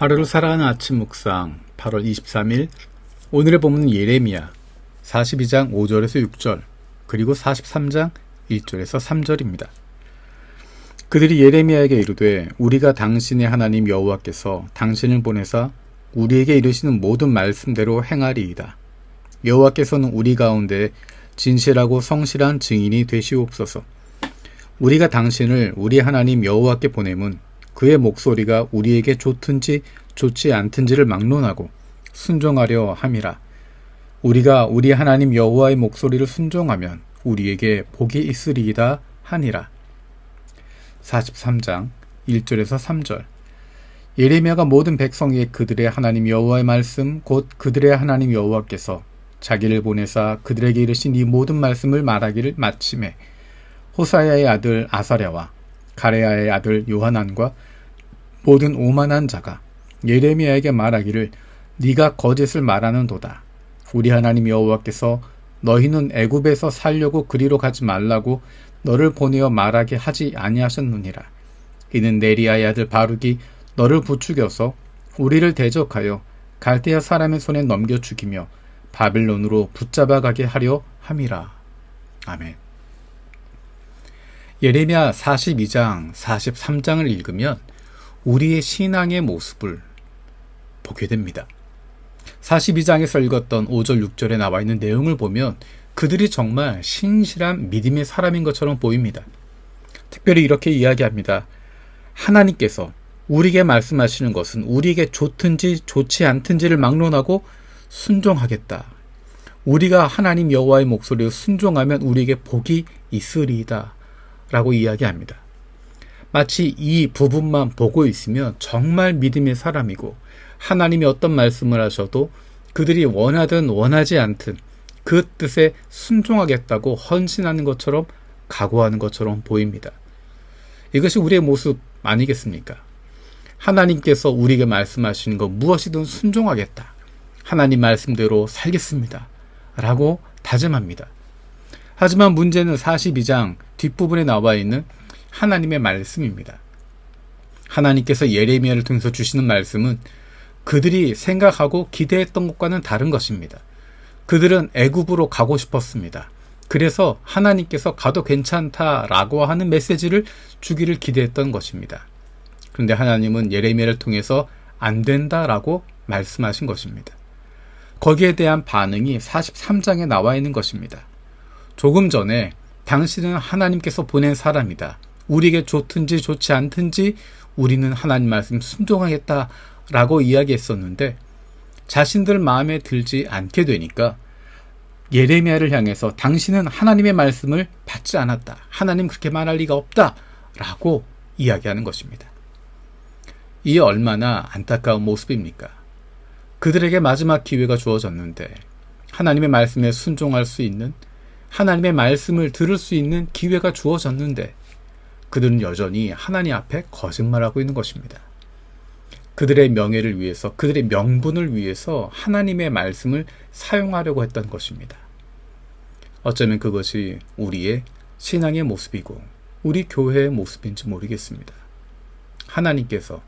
하루를 살아가는 아침 묵상 8월 23일 오늘의 본문은 예레미야 42장 5절에서 6절 그리고 43장 1절에서 3절입니다. 그들이 예레미야에게 이르되 우리가 당신의 하나님 여호와께서 당신을 보내사 우리에게 이르시는 모든 말씀대로 행하리이다. 여호와께서는 우리 가운데 진실하고 성실한 증인이 되시옵소서. 우리가 당신을 우리 하나님 여호와께 보내문 그의 목소리가 우리에게 좋든지 좋지 않든지를 막론하고 순종하려 함이라. 우리가 우리 하나님 여호와의 목소리를 순종하면 우리에게 복이 있으리이다 하니라. 43장 1절에서 3절 예레미야가 모든 백성에게 그들의 하나님 여호와의 말씀 곧 그들의 하나님 여호와께서 자기를 보내사 그들에게 이르신 이 모든 말씀을 말하기를 마침에 호사야의 아들 아사랴와 가레야의 아들 요하난과 모든 오만한 자가 예레미야에게 말하기를 네가 거짓을 말하는도다. 우리 하나님 여호와께서 너희는 애굽에서 살려고 그리로 가지 말라고 너를 보내어 말하게 하지 아니하셨느니라. 이는 네리아의 아들 바룩이 너를 부추겨서 우리를 대적하여 갈대아 사람의 손에 넘겨 죽이며 바빌론으로 붙잡아 가게 하려 함이라. 아멘. 예레미야 42장, 43장을 읽으면 우리의 신앙의 모습을 보게 됩니다. 42장에서 읽었던 5절, 6절에 나와 있는 내용을 보면 그들이 정말 신실한 믿음의 사람인 것처럼 보입니다. 특별히 이렇게 이야기합니다. 하나님께서 우리에게 말씀하시는 것은 우리에게 좋든지 좋지 않든지를 막론하고 순종하겠다. 우리가 하나님 여호와의 목소리를 순종하면 우리에게 복이 있으리이다. 라고 이야기합니다. 마치 이 부분만 보고 있으면 정말 믿음의 사람이고 하나님이 어떤 말씀을 하셔도 그들이 원하든 원하지 않든 그 뜻에 순종하겠다고 헌신하는 것처럼 각오하는 것처럼 보입니다. 이것이 우리의 모습 아니겠습니까? 하나님께서 우리에게 말씀하시는 것 무엇이든 순종하겠다. 하나님 말씀대로 살겠습니다. 라고 다짐합니다. 하지만 문제는 42장 뒷부분에 나와 있는 하나님의 말씀입니다. 하나님께서 예레미야를 통해서 주시는 말씀은 그들이 생각하고 기대했던 것과는 다른 것입니다. 그들은 애굽으로 가고 싶었습니다. 그래서 하나님께서 가도 괜찮다라고 하는 메시지를 주기를 기대했던 것입니다. 그런데 하나님은 예레미야를 통해서 안 된다라고 말씀하신 것입니다. 거기에 대한 반응이 43장에 나와 있는 것입니다. 조금 전에 당신은 하나님께서 보낸 사람이다. 우리에게 좋든지 좋지 않든지 우리는 하나님 말씀 순종하겠다 라고 이야기했었는데 자신들 마음에 들지 않게 되니까 예레미야를 향해서 당신은 하나님의 말씀을 받지 않았다. 하나님 그렇게 말할 리가 없다. 라고 이야기하는 것입니다. 이 얼마나 안타까운 모습입니까? 그들에게 마지막 기회가 주어졌는데 하나님의 말씀에 순종할 수 있는 하나님의 말씀을 들을 수 있는 기회가 주어졌는데 그들은 여전히 하나님 앞에 거짓말하고 있는 것입니다. 그들의 명예를 위해서, 그들의 명분을 위해서 하나님의 말씀을 사용하려고 했던 것입니다. 어쩌면 그것이 우리의 신앙의 모습이고, 우리 교회의 모습인지 모르겠습니다. 하나님께서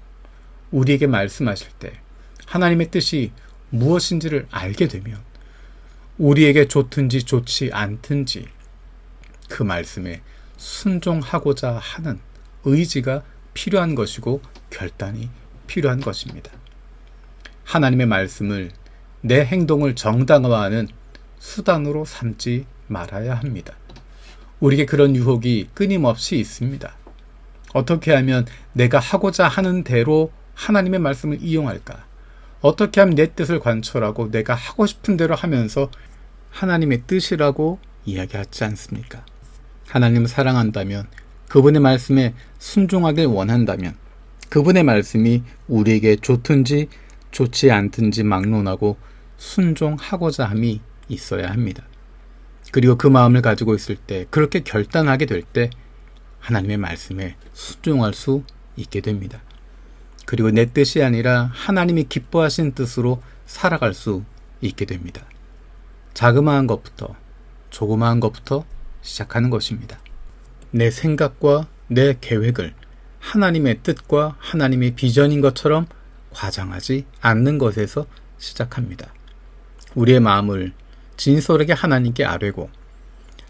우리에게 말씀하실 때, 하나님의 뜻이 무엇인지를 알게 되면, 우리에게 좋든지 좋지 않든지 그 말씀에 순종하고자 하는 의지가 필요한 것이고 결단이 필요한 것입니다. 하나님의 말씀을 내 행동을 정당화하는 수단으로 삼지 말아야 합니다. 우리에게 그런 유혹이 끊임없이 있습니다. 어떻게 하면 내가 하고자 하는 대로 하나님의 말씀을 이용할까? 어떻게 하면 내 뜻을 관철하고 내가 하고 싶은 대로 하면서 하나님의 뜻이라고 이야기하지 않습니까? 하나님을 사랑한다면 그분의 말씀에 순종하길 원한다면 그분의 말씀이 우리에게 좋든지 좋지 않든지 막론하고 순종하고자 함이 있어야 합니다. 그리고 그 마음을 가지고 있을 때 그렇게 결단하게 될 때 하나님의 말씀에 순종할 수 있게 됩니다. 그리고 내 뜻이 아니라 하나님이 기뻐하신 뜻으로 살아갈 수 있게 됩니다. 자그마한 것부터 조그마한 것부터 시작하는 것입니다. 내 생각과 내 계획을 하나님의 뜻과 하나님의 비전인 것처럼 과장하지 않는 것에서 시작합니다. 우리의 마음을 진솔하게 하나님께 아뢰고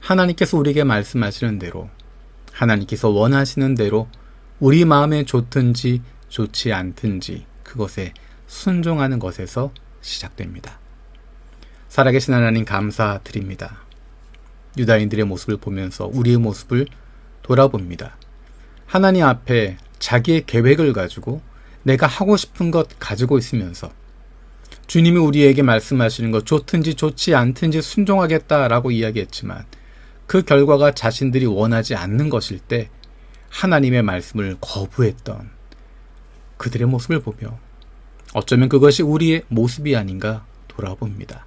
하나님께서 우리에게 말씀하시는 대로 하나님께서 원하시는 대로 우리 마음에 좋든지 좋지 않든지 그것에 순종하는 것에서 시작됩니다. 살아계신 하나님 감사드립니다. 유다인들의 모습을 보면서 우리의 모습을 돌아봅니다. 하나님 앞에 자기의 계획을 가지고 내가 하고 싶은 것 가지고 있으면서 주님이 우리에게 말씀하시는 것 좋든지 좋지 않든지 순종하겠다라고 이야기했지만 그 결과가 자신들이 원하지 않는 것일 때 하나님의 말씀을 거부했던 그들의 모습을 보며 어쩌면 그것이 우리의 모습이 아닌가 돌아봅니다.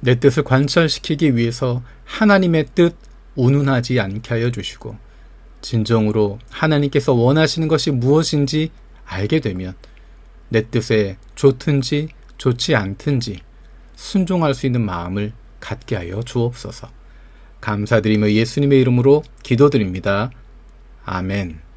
내 뜻을 관철시키기 위해서 하나님의 뜻 운운하지 않게 하여 주시고 진정으로 하나님께서 원하시는 것이 무엇인지 알게 되면 내 뜻에 좋든지 좋지 않든지 순종할 수 있는 마음을 갖게 하여 주옵소서. 감사드리며 예수님의 이름으로 기도드립니다. 아멘.